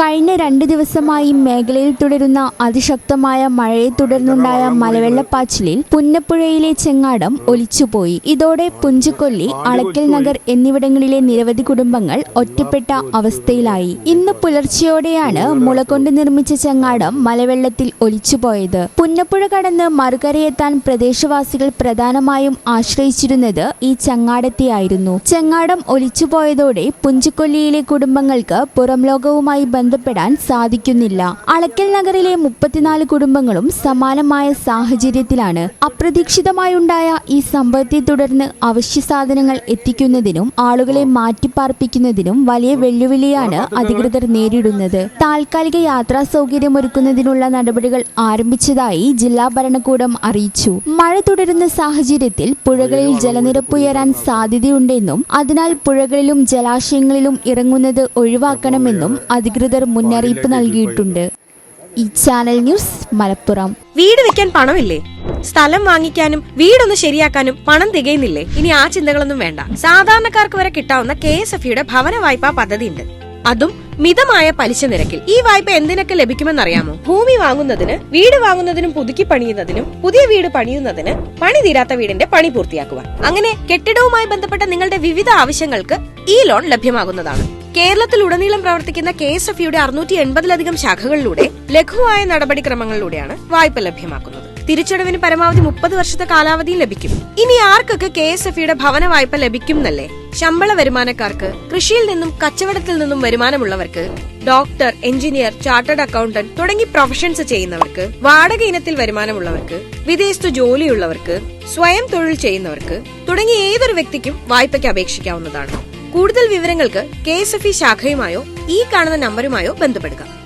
കഴിഞ്ഞ രണ്ട് ദിവസമായി മേഖലയിൽ തുടരുന്ന അതിശക്തമായ മഴയെ തുടർന്നുണ്ടായ മലവെള്ളപ്പാച്ചിലിൽ പുന്നപ്പുഴയിലെ ചെങ്ങാടം ഒലിച്ചുപോയി. ഇതോടെ പുഞ്ചക്കൊല്ലി അളക്കൽ നഗർ എന്നിവിടങ്ങളിലെ നിരവധി കുടുംബങ്ങൾ ഒറ്റപ്പെട്ട അവസ്ഥയിലായി. ഇന്ന് പുലർച്ചെയോടെയാണ് മുളകൊണ്ട് നിർമ്മിച്ച ചെങ്ങാടം മലവെള്ളത്തിൽ ഒലിച്ചുപോയത്. പുന്നപ്പുഴ കടന്ന് മറുകരയെത്താൻ പ്രദേശവാസികൾ പ്രധാനമായും ആശ്രയിച്ചിരുന്നത് ഈ ചങ്ങാടത്തെയായിരുന്നു. ചെങ്ങാടം ഒലിച്ചുപോയതോടെ പുഞ്ചക്കൊല്ലിയിലെ കുടുംബങ്ങൾക്ക് പുറം ലോകവുമായി ബന്ധപ്പെടാൻ സാധിക്കുന്നില്ല. അളക്കൽ നഗറിലെ മുപ്പത്തിനാല് കുടുംബങ്ങളും സമാനമായ സാഹചര്യത്തിലാണ് അപ്രതീക്ഷിതമായുണ്ടായ ഈ സംഭവത്തെ തുടർന്ന് അവശ്യ സാധനങ്ങൾ എത്തിക്കുന്നതിനും ആളുകളെ മാറ്റിപ്പാർപ്പിക്കുന്നതിനും വലിയ വെല്ലുവിളിയാണ് അധികൃതർ നേരിടുന്നത്. താൽക്കാലിക യാത്രാ സൗകര്യമൊരുക്കുന്നതിനുള്ള നടപടികൾ ആരംഭിച്ചതായി ജില്ലാ ഭരണകൂടം അറിയിച്ചു. മഴ തുടരുന്ന സാഹചര്യത്തിൽ പുഴകളിൽ ജലനിരപ്പ് ഉയരാൻ സാധ്യതയുണ്ടെന്നും അതിനാൽ പുഴകളിലും ജലാശയങ്ങളിലും ഇറങ്ങുന്നത് ഒഴിവാക്കണമെന്നും അധികൃതർ മുന്നറിയിപ്പ് നൽകിയിട്ടുണ്ട്. ഈ ചാനൽ ന്യൂസ് മലപ്പുറം. വീട് വെക്കാൻ പണമില്ലേ? സ്ഥലം വാങ്ങിക്കാനും വീടൊന്ന് ശരിയാക്കാനും പണം തികയുന്നില്ലേ? ഇനി ആ ചിന്തകളൊന്നും വേണ്ട. സാധാരണക്കാർക്ക് വരെ കിട്ടാവുന്ന കെ എസ് എഫ് യുടെ ഭവന വായ്പാ പദ്ധതിയുണ്ട്. അതും മിതമായ പലിശ നിരക്കിൽ. ഈ വായ്പ എന്തിനൊക്കെ ലഭിക്കുമെന്നറിയാമോ? ഭൂമി വാങ്ങുന്നതിന് വീട് വാങ്ങുന്നതിനും പുതുക്കി പണിയുന്നതിനും പുതിയ വീട് പണിയുന്നതിന് പണി തീരാത്ത വീടിന്റെ പണി പൂർത്തിയാക്കുവാൻ. അങ്ങനെ കെട്ടിടവുമായി ബന്ധപ്പെട്ട നിങ്ങളുടെ വിവിധ ആവശ്യങ്ങൾക്ക് ഈ ലോൺ ലഭ്യമാകുന്നതാണ്. കേരളത്തിൽ ഉടനീളം പ്രവർത്തിക്കുന്ന കെ എസ് എഫ് യുടെ അറുന്നൂറ്റി എൺപതിലധികം ശാഖകളിലൂടെ ലഘുവായ നടപടിക്രമങ്ങളിലൂടെയാണ് വായ്പ ലഭ്യമാക്കുന്നത്. തിരിച്ചടവിന് പരമാവധി മുപ്പത് വർഷത്തെ കാലാവധിയും ലഭിക്കും. ഇനി ആർക്കൊക്കെ കെ എസ് എഫ് ഇയുടെ ഭവന വായ്പ ലഭിക്കും എന്നല്ലേ ശമ്പള വരുമാനക്കാർക്ക് കൃഷിയിൽ നിന്നും കച്ചവടത്തിൽ നിന്നും വരുമാനമുള്ളവർക്ക് ഡോക്ടർ എഞ്ചിനീയർ ചാർട്ടേഡ് അക്കൗണ്ടന്റ് തുടങ്ങി പ്രൊഫഷൻസ് ചെയ്യുന്നവർക്ക് വാടക ഇനത്തിൽ വരുമാനമുള്ളവർക്ക് വിദേശത്ത് ജോലിയുള്ളവർക്ക് സ്വയം തൊഴിൽ ചെയ്യുന്നവർക്ക് തുടങ്ങി ഏതൊരു വ്യക്തിക്കും വായ്പയ്ക്ക് അപേക്ഷിക്കാവുന്നതാണ്. കൂടുതൽ വിവരങ്ങൾക്ക് കെ എസ് എഫ് ഇ ശാഖയുമായോ ഈ കാണുന്ന നമ്പറുമായോ ബന്ധപ്പെടുക.